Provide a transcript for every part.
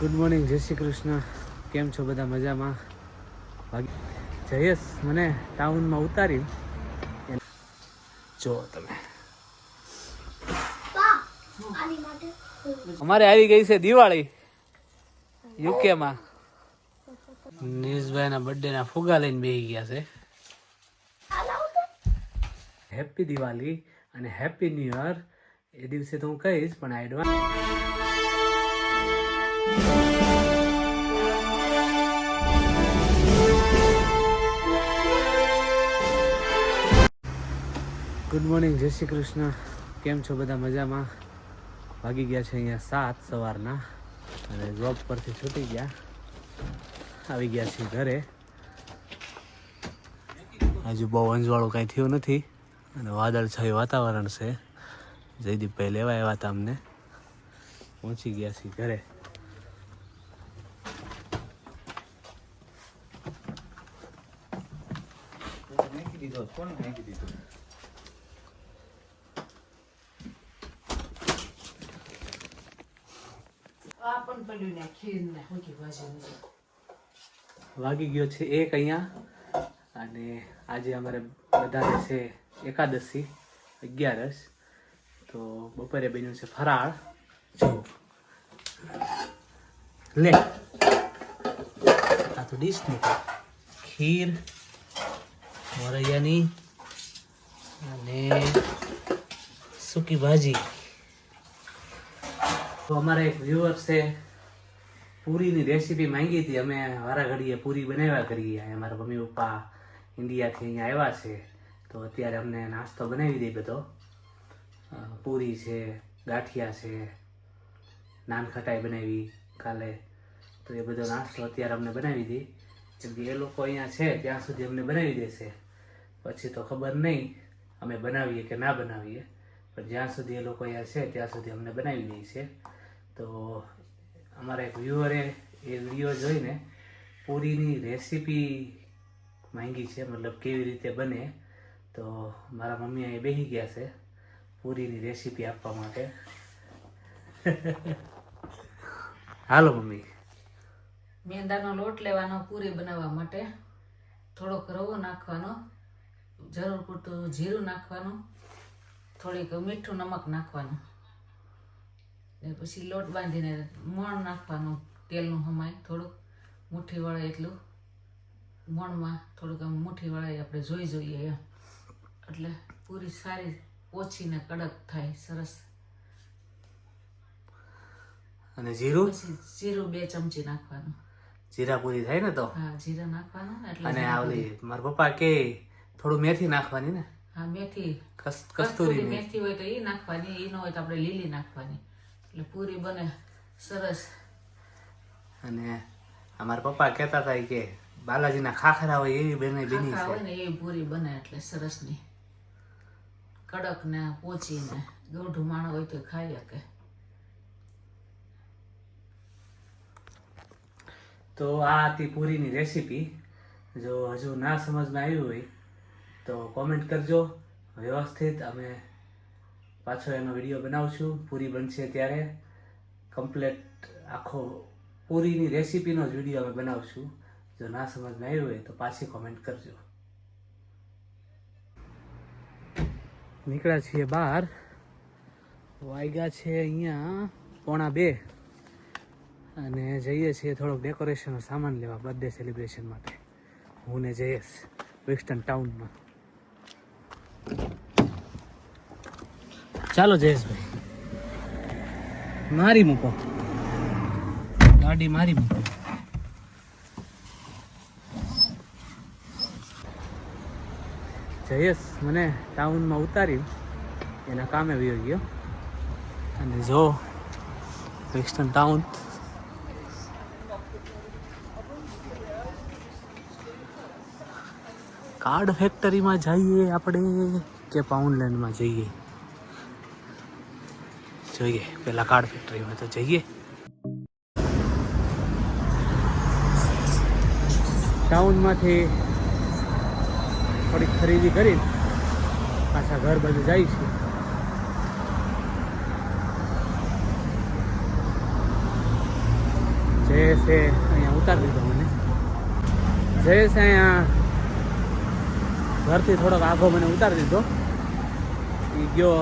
Good morning જય શ્રી કૃષ્ણ. કેમ છો બધા મજામાં? જયેશ મને ટાઉનમાં ઉતારી. જો તમે. અમારે આવી ગઈ છે દિવાળી. યુકેમાં. નીરજભાઈના બર્થડેના ફુગા લઈને બેસી ગયા છે. હેપી દિવાળી અને હેપી ન્યુ યર એ દિવસે તો હું કહીશ, પણ એડવાન્સ ગુડ મોર્નિંગ જય શ્રી કૃષ્ણ. કેમ છો બધા મજામાં? ભાગી ગયા છે અહીંયા સાત સવારના અને જોબ પરથી છૂટી ગયા. આવી ગયા છીએ ઘરે. હજુ બહુ અંજવાળું કાંઈ થયું નથી અને વાદળછાયું વાતાવરણ છે. જયદીપભાઈ લેવા આવ્યા હતા અમને. પહોંચી ગયા છીએ ઘરે. આ દીધો પડ્યું ને ખીર ને હુકી ભાજી ને વાગી ગયો છે એક અહીંયા. અને આજે અમારે બધાને છે એકાદશી અગિયારસ. તો બપોરે બન્યું છે ફરાળ. જો. લે. આ તો ડીશ નહીં ખીર. મોરૈયાની અને સૂકી ભાજી. તો અમારા એક વ્યુઅર છે, પૂરીની રેસીપી માંગી હતી. અમે વારા ઘડીએ પૂરી બનાવ્યા કરીએ. અહીંયા મારા મમ્મી પપ્પા ઇન્ડિયાથી અહીંયા આવ્યા છે. તો અત્યારે અમને નાસ્તો બનાવી દે બધો. પૂરી છે, ગાંઠિયા છે નાન ખટાઈ બનાવી કાલે. તો એ બધો નાસ્તો અત્યારે અમને બનાવી દે. કેમ કે એ લોકો અહીંયા છે, ત્યાં સુધી અમને બનાવી દેશે. પછી તો ખબર નહીં અમે બનાવીએ કે ના બનાવીએ. પણ જ્યાં સુધી એ લોકો અહીંયા છે, ત્યાં સુધી અમને બનાવી દે છે. તો અમારા એક વ્યુઅરે એ વીડિયો જોઈને પૂરીની રેસીપી માંગી છે, મતલબ કેવી રીતે બને. તો મારા મમ્મી અહીં બેસી ગયા છે પૂરીની રેસીપી આપવા માટે. હાલો મમ્મી. મેંદાનો લોટ લેવાનો પૂરી બનાવવા માટે. થોડોક રવો નાખવાનો. જરૂર પૂરતું જીરું નાખવાનું થોડીક મીઠું નમક નાખવાનું. ને પછી લોટ બાંધીને મોણ નાખવાનું તેલનું હમાય થોડુંક મુઠ્ઠી વળાય એટલું. મોણમાં થોડુંક આમ મુઠ્ઠી વળાય આપણે જોઈ જોઈએ એમ. એટલે પૂરી સારી ઓછી ને કડક થાય સરસ. અને જીરું? જીરું બે ચમચી નાખવાનું. જીરા પૂરી થાય ને તો? હા જીરા નાખવાનું એટલે અને આવલી મારા પપ્પા કે થોડું મેથી નાખવાની ને? હા મેથી. કસ્તુરી મેથી. હોય તો એ નાખવાની એ ન હોય તો આપણે લીલી નાખવાની. એટલે પૂરી બને સરસ. અને અમારા પપ્પા કહેતા હતા કે બાલાજીના ખાખરા હોય એવી બને બની છે. હોય ને એ પૂરી બને એટલે સરસની કડક ને પોચી ને ગૌઢું માણ હોય તો ખાઈ શકે. તો આ હતી પૂરીની રેસીપી. જો હજુ ના સમજમાં આવ્યું હોય તો કોમેન્ટ કરજો. વ્યવસ્થિત અમે પાછો એનો વીડિયો બનાવશું. પૂરી બનશે ત્યારે. કમ્પ્લેટ આખો પૂરીની રેસીપીનો જ વીડિયો અમે બનાવશું. જો ના સમજમાં આવ્યું હોય તો પાછી કોમેન્ટ કરજો. નીકળ્યા છીએ બહાર. વાગ્યા છે અહીંયા પોણા બે. અને જઈએ છીએ થોડોક ડેકોરેશનનો સામાન લેવા બર્થડે સેલિબ્રેશન માટે. હું ને જયેશ વેસ્ટર્ન ટાઉનમાં ચાલો જયેશભાઈ મારી મૂકો. ગાડી મારી મૂકો. જયેશ મને ટાઉનમાં ઉતાર્યું એના કામે વયો ગયો. અને જો, વેસ્ટર્ન ટાઉન કાર્ડ ફેક્ટરીમાં જઈએ આપણે કે પાઉન્ડલેન્ડમાં જઈએ? જોઈએ. પેલા કાર્ડ ફેક્ટરીમાં તો જઈએ. ટાઉનમાંથી થોડીક ખરીદી કરી પાછા ઘર બાજુ જાય છે જયેશે અહીંયા ઉતારી દીધો મને. જયેશે અહીંયા ઘરથી થોડોક આઘો મને ઉતારી દીધો. એ ગયો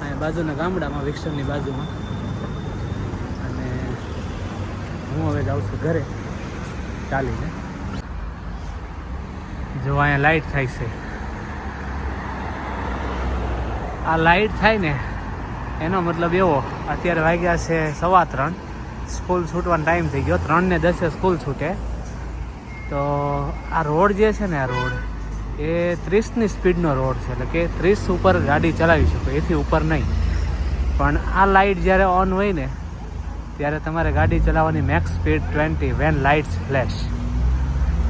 અહીંયા બાજુના ગામડામાં વિક્સરની બાજુમાં. અને હું હવે જાઉં છું ઘરે. ચાલીને. જો અહીંયા લાઈટ થાય છે. આ લાઈટ થાય ને, એનો મતલબ એવો, અત્યારે વાગ્યા છે સવા ત્રણ. સ્કૂલ છૂટવાનો ટાઈમ થઈ ગયો. ત્રણ ને દસે સ્કૂલ છૂટે. તો આ રોડ જે છે ને, આ રોડ એ ત્રીસની સ્પીડનો રોડ છે, એટલે કે ત્રીસ ઉપર ગાડી ચલાવી શકો, એથી ઉપર નહીં. પણ આ લાઇટ જ્યારે ઓન હોય ને, ત્યારે તમારે ગાડી ચલાવવાની max speed twenty, when lights flash.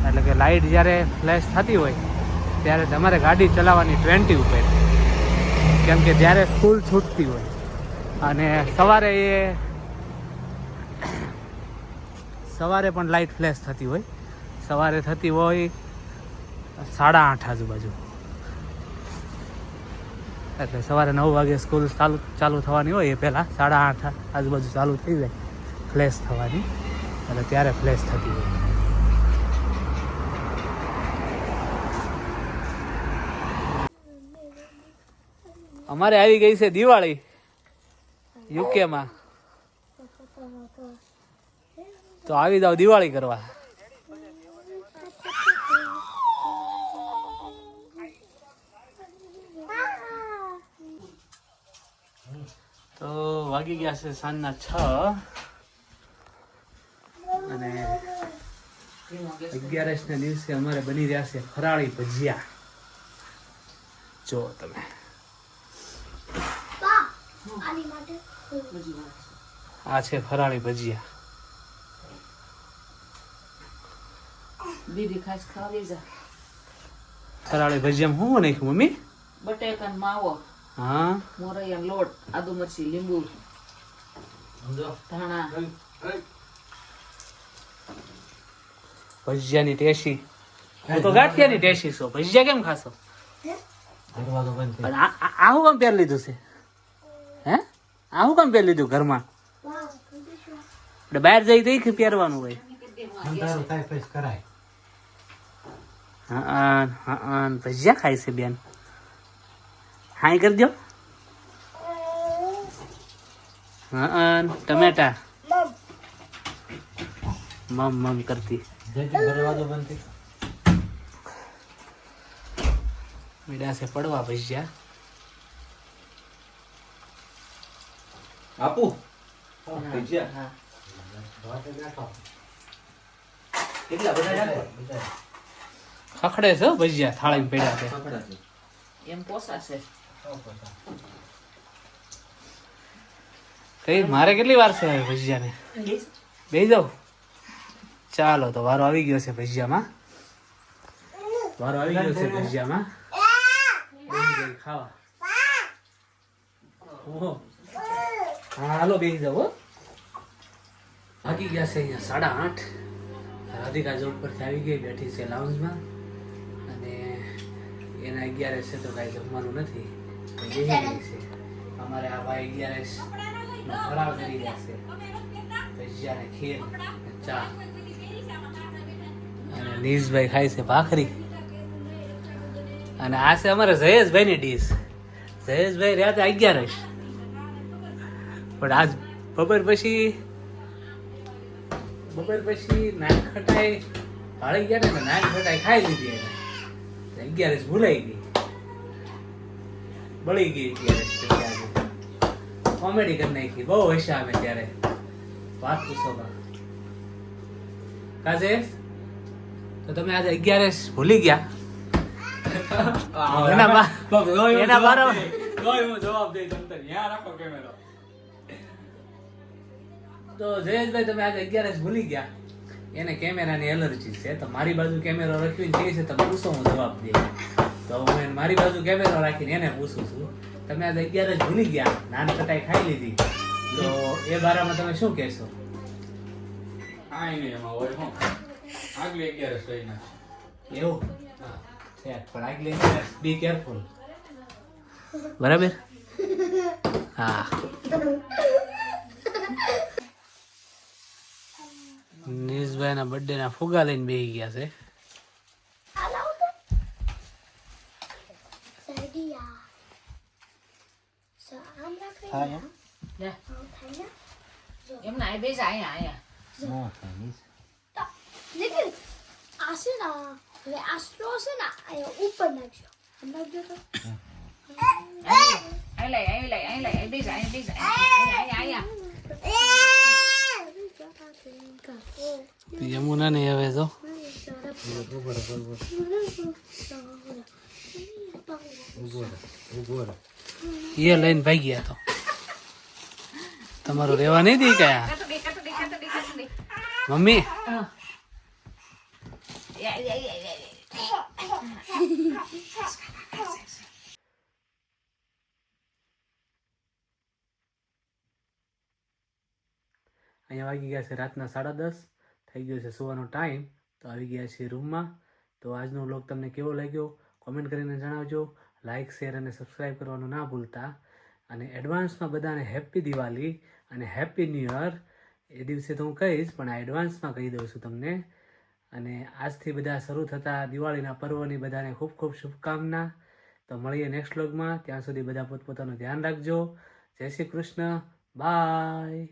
એટલે કે લાઇટ જ્યારે ફ્લેશ થતી હોય, ત્યારે તમારે ગાડી ચલાવવાની ટ્વેન્ટી ઉપર. કેમ કે જ્યારે સ્કૂલ છૂટતી હોય, અને સવારે એ સવારે પણ લાઇટ ફ્લેશ થતી હોય. સવારે થતી હોય સાડા આઠ આજુબાજુ. એટલે સવારે નવ વાગે સ્કૂલ ચાલુ ચાલુ થવાની હોય એ પહેલાં સાડા આઠ આજુબાજુ ચાલુ થઈ જાય. ફ્લેશ થવાની. એટલે ત્યારે ફ્લેશ થતી હોય. અમારે આવી ગઈ છે દિવાળી. યુકેમાં. તો આવી જાવ દિવાળી કરવા. વાગી ગયા છે સાંજના છ. અને અગિયારસ ના દિવસે અમારે બની રહ્યા છે ફરાળી ભજીયા. જો તમે. આ છે ફરાળી ભજીયા. દીદી ખાસ ખાવી જા. ફરાળી ભજીયામાં શું નાખ્યું મમ્મી? બટેકા માવો હા. મોરૈયા લોટ આદુ મરચી લીંબુ. ભજીયાની ટેસી. હું તો ગાંઠિયાની ટેસી છો. ભજીયા કેમ ખાશો? પણ આ આ- આ હું કામ પહેર લીધું છે? હે? આવું કામ પહેરી લીધું ઘરમાં? એટલે બહાર જઈ તો ઈ પહેરવાનું હોય. હા હા ભજીયા ખાય છે બેન. હાઈ કરી દો હા ટમેટા. મમ મમ કરતી. મીડા છે પડવા ભજીયા. આપુ? હા કેટલા બધા ખખડે છે ભજીયા થાળી પડ્યા છે. એમ પોસાશે. કઈ મારે કેટલી વાર છે ભજીયાને? બે જાવ ચાલો તો વારો આવી ગયો છે ભજીયામાં. વારો આવી ગયો છે ભજીયામાં. ખાવા. હાલો બેસી જાઓ હો. વાગી ગયા છે અહીંયા સાડા આઠ. રાધિકા જોડ પરથી આવી ગઈ બેઠી છે લાઉન્જમાં અને એના અગિયારસ છે તો કાંઈ જમવાનું નથી. ગઈ છે. અમારે આ ભાઈ અગિયારસ નો ફરાળ કરી રહ્યા છે ને ખીર ચા. અને નીશભાઈ ખાય છે ભાખરી. અને આ છે અમારે જયેશભાઈની ડીશ જયેશભાઈ રહ્યા અગિયાર અગિયારસ પણ આજ બપોર પછી બપોર પછી નાન ખટાઈ ભાળી ગયા ને નાન ખટાઈ ખાઈ લીધી એને. અગિયારસ ભૂલાઈ ગઈ. બળી ગઈ અગિયારસ કોમેડી કરી નાખી. બહુ હસ્યા અમે ત્યારે. વાત પૂછો કાજે? તો તમે આજે અગિયારસ ભૂલી ગયા. એના જવાબ દઈ રાખો કેમેરો તો જયેશભાઈ તમે આજે અગિયારસ ભૂલી ગયા. એને કેમેરાની એલર્જી છે. તો મારી બાજુ કેમેરો કહે છે તમે પૂછો હું જવાબ દે? તો હું એને મારી બાજુ કેમેરો રાખીને એને પૂછું છું. તમે આજે જ ભૂલી ગયા. નાન કટાઈ ખાઈ લીધી. તો એ બારામાં તમે શું કહેશો? આય નહીં એમાં હોય હું. આગલી અગિયાર કઈ ના એવું? પણ આગલી બી કેરફુલ બરાબર? હા. હર્ષભાઈના બર્થડેના ફુગા લઈને બેસી ગયા છે. એમને આ બેસ આયા આયા નો થાય લેકિન આ છે ને હવે આ સ્લો છે ને આ ઉપર નાખજો. આમ નાખજો તો. આઈ લઈ આઈ લઈ આઈ લઈ આઈ બેસ આઈ બેસ આયા આયા યમુના નહીં હવે તો એ લઈને ભાઈ ગયા તો. તમારું રહેવા નહીં દે કયા કાતો દે કાતો દે કાતો દે કાતો દે મમ્મી. અહીંયા વાગી ગયા છે રાતના સાડા દસ. થઈ ગયો છે સુવાનો ટાઈમ. તો આવી ગયા છે રૂમમાં. તો આજનો વ્લોગ તમને કેવો લાગ્યો? કોમેન્ટ કરીને જણાવજો. લાઇક શેર અને સબસ્ક્રાઈબ કરવાનું ના ભૂલતા. અને એડવાન્સમાં બધાને હેપી દિવાળી અને હેપી ન્યૂ યર એ દિવસે તો હું કહીશ, પણ આ એડવાન્સમાં કહી દઉં છું તમને. અને આજથી બધા શરૂ થતા દિવાળીના પર્વની બધાને ખૂબ ખૂબ શુભકામના. તો મળીએ નેક્સ્ટ વ્લોગમાં ત્યાં સુધી બધા પોતપોતાનું ધ્યાન રાખજો. જય શ્રી કૃષ્ણ. બાય